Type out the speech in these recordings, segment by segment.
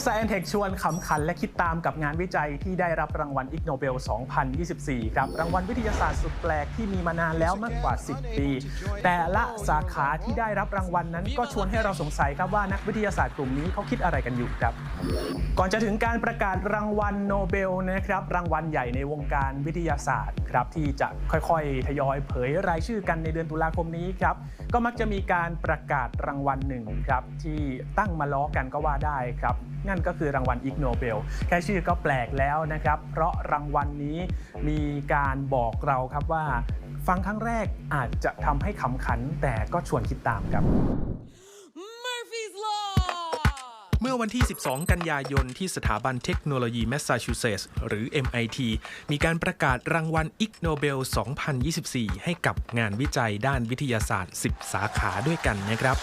ก Science Tech ชวนขำขันและคิดตามกับงานวิจัยที่ได้รับรางวัลอิกโนเบล 2024 ครับ รางวัลวิทยาศาสตร์สุดแปลกที่มีมานานแล้วมากกว่า 10 ปี แต่ละสาขาที่ได้รับรางวัลนั้นก็ชวนให้เราสงสัยครับว่านักวิทยาศาสตร์กลุ่มนี้เขาคิดอะไรกันอยู่ครับ ก่อนจะถึงการประกาศรางวัลโนเบลนะครับรางวัลใหญ่ในวงการวิทยาศาสตร์ครับที่จะค่อยๆ ทยอยเผยรายชื่อกันในเดือนตุลาคมนี้ครับก็มักจะมีการประกาศรางวัลหนึ่งครับที่ตั้งมาล้อกันก็ว่าได้ครับนั่นก็คือรางวัลอิกโนเบลแค่ชื่อก็แปลกแล้วนะครับ เพราะรางวัลนี้มีการบอกเราครับว่า ฟังครั้งแรกอาจจะทำให้ขำขันแต่ก็ชวนคิดตามครับ Murphy's Law เมื่อวันที่ 12 กันยายน ที่สถาบันเทคโนโลยีแมสซาชูเซตส์หรือ MIT มีการประกาศรางวัลอิกโนเบล 2024 ให้กับงานวิจัยด้านวิทยาศาสตร์ 10 สาขาด้วยกันนะครับ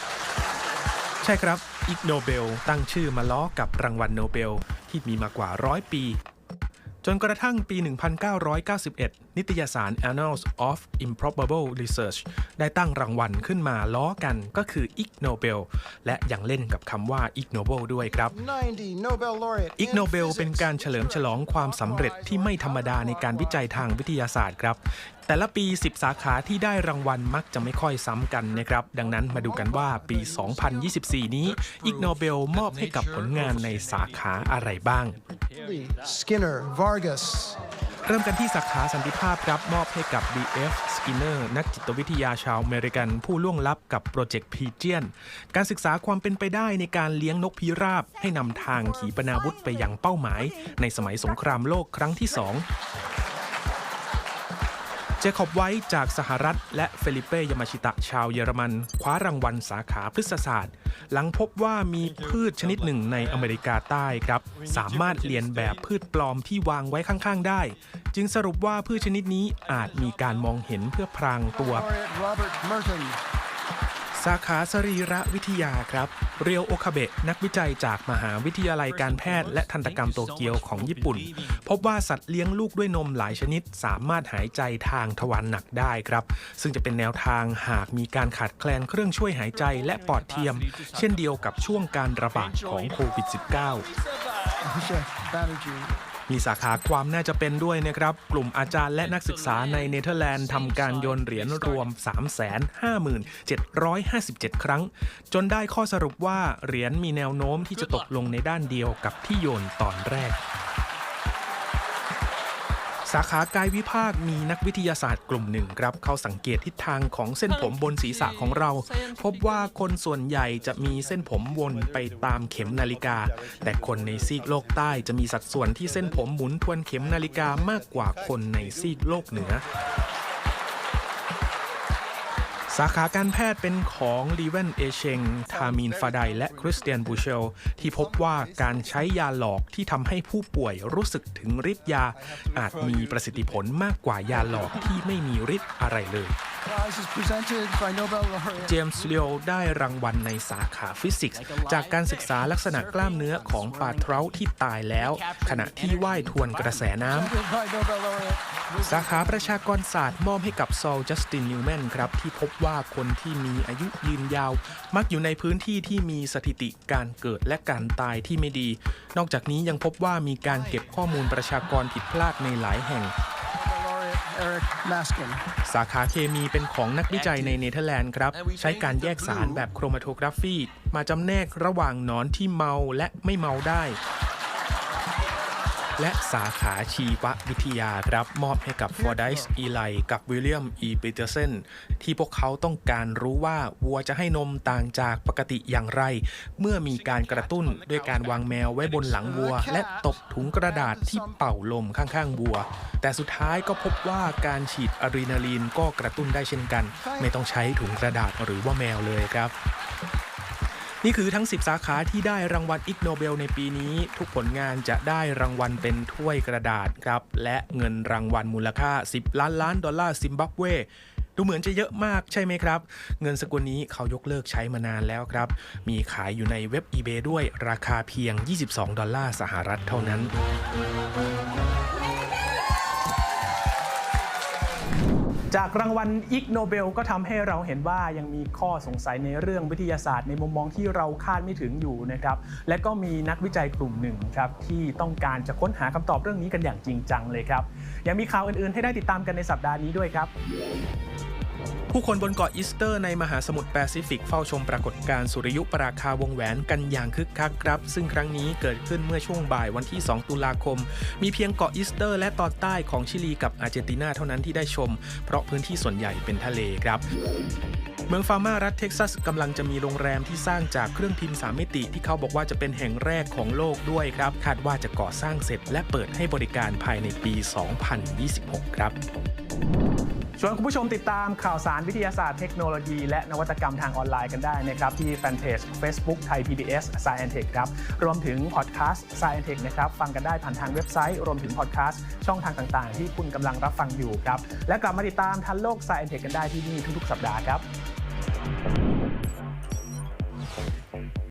ใช่ครับ อิกโนเบลตั้งชื่อมาล้อกับรางวัลโนเบลที่มีมากว่าร้อยปี จนกระทั่งปี 1991 นิตยสาร Annals of Improbable Research ได้ตั้งรางวัลขึ้นมาล้อกันก็คือ Ig Nobel และยังเล่นกับคำว่า Ig Nobel ด้วยครับ90 Nobel laureate อิกโนเบลเป็นการเฉลิมฉลองความสำเร็จที่ไม่ธรรมดาในการวิจัยทางวิทยาศาสตร์ครับแต่ละปี 10 สาขาที่ได้รางวัลมักจะไม่ค่อยซ้ำกันนะครับ ดังนั้นมาดูกันว่าปี 2024 นี้อิกโนเบลมอบให้กับผลงานในสาขาอะไรบ้าง Skinner Vargas เริ่มกันที่สาขาสันติภาพครับมอบให้กับ B.F. Skinner นักจิตวิทยาชาวอเมริกันผู้ล่วงลับกับโปรเจกต์พีเจียนการศึกษาความเป็นไปได้ในการเลี้ยงนกพิราบ ให้นำทางขีปนาวุธไปยังเป้าหมาย ในสมัยสงครามโลกครั้งที่สอง เจคอบไว้จากสหรัฐ และเฟลิเป้ยามาชิตะชาวเยอรมัน คว้ารางวัลสาขาพฤกษศาสตร์ หลังพบว่ามีพืชชนิดหนึ่งในอเมริกาใต้ครับ สามารถเรียนแบบพืชปลอมที่วางไว้ข้างๆ ได้ จึงสรุปว่าพืชชนิดนี้อาจมีการมองเห็นเพื่อพรางตัว สาขาสรีระวิทยาครับ เรียวโอคาเบะนักวิจัยจากมหาวิทยาลัยการแพทย์และทันตกรรมโตเกียวของญี่ปุ่น พบว่าสัตว์เลี้ยงลูกด้วยนมหลายชนิด สามารถหายใจทางทวารหนักได้ครับ ซึ่งจะเป็นแนวทางหากมีการขาดแคลนเครื่องช่วยหายใจและปอดเทียม เช่นเดียวกับช่วงการระบาดของโควิด -19 มีสาขาความน่าจะเป็นด้วยนะครับ กลุ่มอาจารย์และนักศึกษาในเนเธอร์แลนด์ทำการโยนเหรียญรวม 357,757 ครั้ง จนได้ข้อสรุปว่าเหรียญมีแนวโน้มที่จะตกลงในด้านเดียวกับที่โยนตอนแรก สาขากายวิภาคมีนักวิทยาศาสตร์กลุ่มหนึ่งครับ เขาสังเกตทิศทางของเส้นผมบนศีรษะของเรา พบว่าคนส่วนใหญ่จะมีเส้นผมวนไปตามเข็มนาฬิกา แต่คนในซีกโลกใต้จะมีสัดส่วนที่เส้นผมหมุนทวนเข็มนาฬิกามากกว่าคนในซีกโลกเหนือ สาขาการแพทย์เป็นของลีเวนเอเชง ทามีนฟาไดและคริสเตียนบูเชล ที่พบว่าการใช้ยาหลอกที่ทำให้ผู้ป่วยรู้สึกถึงฤทธิ์ยา อาจมีประสิทธิผลมากกว่ายาหลอกที่ไม่มีฤทธิ์อะไรเลย Prize is presented by Nobel laureate เจมส์เลียวได้รางวัลในสาขาฟิสิกส์ จากการศึกษาลักษณะกล้ามเนื้อของปลาเทราที่ตายแล้ว ขณะที่ว่ายทวนกระแสน้ำ by Nobel laureate สาขาประชากรศาสตร์มอบให้กับซอลจัสตินนิวแมนครับ ที่พบว่าคนที่มีอายุยืนยาว มักอยู่ในพื้นที่ที่มีสถิติการเกิดและการตายที่ไม่ดี นอกจากนี้ยังพบว่ามีการเก็บข้อมูลประชากรผิดพลาดในหลายแห่ง สาขาเคมีเป็นของนักวิจัยในเนเธอร์แลนด์ครับ ใช้การแยกสารแบบโครมาโทกราฟีมาจำแนกระหว่างหนอนที่เมาและไม่เมาได้ และสาขาชีววิทยาครับมอบให้กับฟอร์ไดส์อีไลกับวิลเลียมอีปีเตอร์เซนที่พวกเขาต้องการรู้ว่าวัวจะให้นมต่างจากปกติอย่างไร เมื่อมีการกระตุ้นด้วยการวางแมวไว้บนหลังวัว และตบถุงกระดาษที่เป่าลมข้างๆวัว แต่สุดท้ายก็พบว่าการฉีดอะดรีนาลีนก็กระตุ้นได้เช่นกัน ไม่ต้องใช้ถุงกระดาษหรือว่าแมวเลยครับ นี่คือทั้ง 10 สาขาที่ได้รางวัลอิกโนเบลในปีนี้ ทุกผลงานจะได้รางวัลเป็นถ้วยกระดาษครับ และเงินรางวัลมูลค่า 10 ล้านล้านดอลลาร์ซิมบับเวดูเหมือนจะเยอะมากใช่ไหมครับ เงินสกุลนี้เขายกเลิกใช้มานานแล้วครับ มีขายอยู่ในเว็บ eBay ด้วยราคาเพียง 22 ดอลลาร์สหรัฐเท่านั้น จากรางวัลอิกโนเบลก็ทำให้เราเห็นว่ายังมีข้อสงสัยในเรื่องวิทยาศาสตร์ ในมุมมองที่เราคาดไม่ถึงอยู่นะครับและก็มีนักวิจัยกลุ่มหนึ่งครับที่ต้องการจะค้นหาคำตอบเรื่องนี้กันอย่างจริงจังเลยครับยังมีข่าวอื่นๆ ให้ได้ติดตามกันในสัปดาห์นี้ด้วยครับ ผู้คนบนเกาะอีสเตอร์ในมหาสมุทรแปซิฟิกเฝ้าชมปรากฏการณ์สุริยุปราคาวงแหวนกันอย่างคึกคักครับ ซึ่งครั้งนี้เกิดขึ้นเมื่อช่วงบ่ายวันที่ 2 ตุลาคม มีเพียงเกาะอีสเตอร์และตอนใต้ของชิลีกับอาร์เจนตินาเท่านั้นที่ได้ชม เพราะพื้นที่ส่วนใหญ่เป็นทะเลครับเมืองฟาร์มารัฐเท็กซัสกำลังจะมีโรงแรมที่สร้างจากเครื่องพิมพ์สามมิติที่เขาบอกว่าจะเป็นแห่งแรกของโลกด้วยครับ คาดว่าจะก่อสร้างเสร็จและเปิดให้บริการภายในปี 2026 ครับ ชวนคุณผู้ชมติดตามข่าวสารวิทยาศาสตร์เทคโนโลยี และนวัตกรรมทางออนไลน์กันได้นะครับ ที่แฟนเพจ Facebook ไทย PBS Science Tech ครับ รวมถึงพอดแคสต์ Science Tech นะครับ ฟังกันได้ผ่านทางเว็บไซต์ รวมถึงพอดแคสต์ช่องทางต่างๆ ที่คุณกำลังรับฟังอยู่ครับ และกลับมาติดตามทันโลก Science Tech กันได้ที่นี่ทุกๆ สัปดาห์ครับ